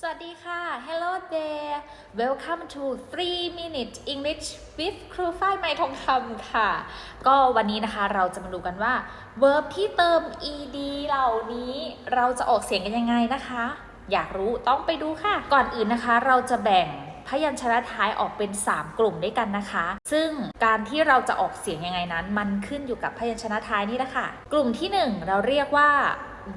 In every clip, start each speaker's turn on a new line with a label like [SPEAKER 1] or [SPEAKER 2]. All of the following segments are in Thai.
[SPEAKER 1] สวัสดีค่ะ Hello there Welcome to 3 Minute English with ครูฝ้ายไม้ทองคำค่ะ ก็วันนี้นะคะเราจะมาดูกันว่า verb ที่เติม ed เหล่านี้เราจะออกเสียงกันยังไงนะคะ อยากรู้ต้องไปดูค่ะ ก่อนอื่นนะคะเราจะแบ่งพยัญชนะท้ายออกเป็น 3 กลุ่มด้วยกันนะคะ ซึ่งการที่เราจะออกเสียงยังไงนั้น มันขึ้นอยู่กับพยัญชนะท้ายนี่แหละค่ะ กลุ่มที่ 1 เราเรียกว่า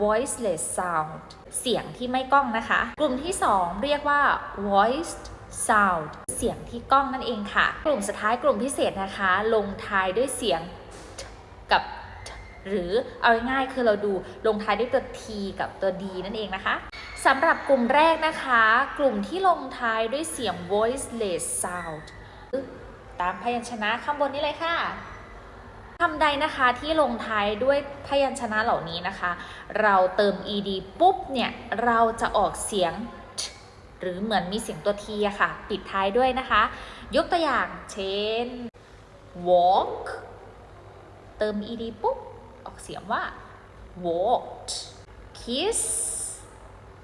[SPEAKER 1] voiceless sound เสียงที่ไม่ก้องนะคะ กลุ่มที่ 2 เรียกว่า voiced sound เสียงที่ก้องนั่นเองค่ะ กลุ่มสุดท้ายกลุ่มพิเศษนะคะ ลงท้ายด้วยเสียงกับ หรือเอาง่ายๆคือเราดูลงท้ายด้วยตัว t กับตัว d นั่นเองนะคะสำหรับกลุ่มแรกนะคะ กลุ่มที่ลงท้ายด้วยเสียง voiceless sound ตามพยัญชนะข้างบนนี้เลยค่ะ คำใดนะคะที่ลงท้ายด้วยพยัญชนะเหล่านี้นะคะ เราเติม ed ปุ๊บเนี่ยเราจะออกเสียง t หรือเหมือนมีเสียงตัว t อะค่ะ ปิดท้ายด้วยนะคะ ยกตัวอย่างเช่น walk เติม ed ปุ๊บ ออกเสียงว่า walked kiss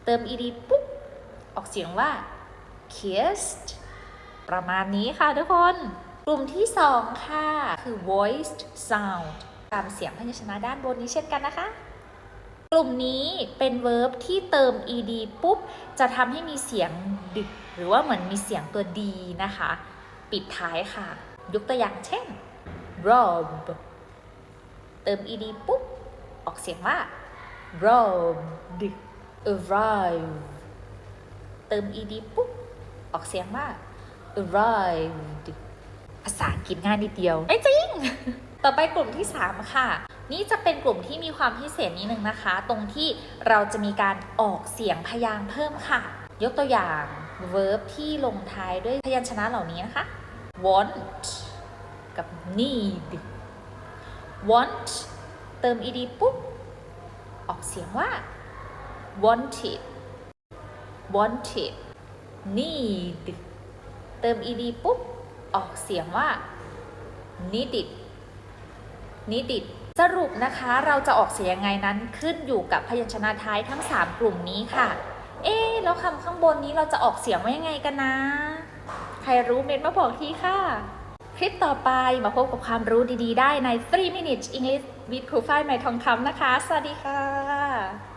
[SPEAKER 1] เติม ed ปุ๊บ ออกเสียงว่า kissed ประมาณนี้ค่ะทุกคน กลุ่มที่ 2 ค่ะ คือ voiced sound ตามเสียงพยัญชนะด้านบนนี้เช่นกันนะคะ กลุ่มนี้เป็น verb ที่เติม ed ปุ๊บ จะทำให้มีเสียงดึก หรือว่าเหมือนมีเสียงตัว d นะคะ ปิดท้ายค่ะ ยกตัวอย่างเช่น rob เติม ed ปุ๊บ ออกเสียงว่า robbed arrive เติม ed ปุ๊บ ออกเสียงว่า arrived ภาษาอังกฤษง่ายนิดเดียวไม่จริง ต่อไปกลุ่มที่ 3 ค่ะ นี่จะเป็นกลุ่มที่มีความพิเศษนิดนึงนะคะ ตรงที่เราจะมีการออกเสียงพยางค์เพิ่มค่ะ ยกตัวอย่าง verb ที่ลงท้ายด้วยพยัญชนะเหล่านี้นะคะ want กับ need want เติม ed ปุ๊บ ออกเสียงว่า wanted wanted need เติม ed ปุ๊บ ออกเสียงว่า needed needed สรุปนะคะเราจะออกเสียงยังไงนั้นขึ้นอยู่กับพยัญชนะท้ายทั้ง 3 กลุ่มนี้ค่ะ เอ๊แล้วคำข้างบนนี้เราจะออกเสียงว่ายังไงกันนะ ใครรู้เมนมาบอกทีค่ะ คลิปต่อไปมาพบกับความรู้ดีๆ ได้ใน 3 minutes English with ครูฝ้ายไหมทองคำนะคะ สวัสดีค่ะ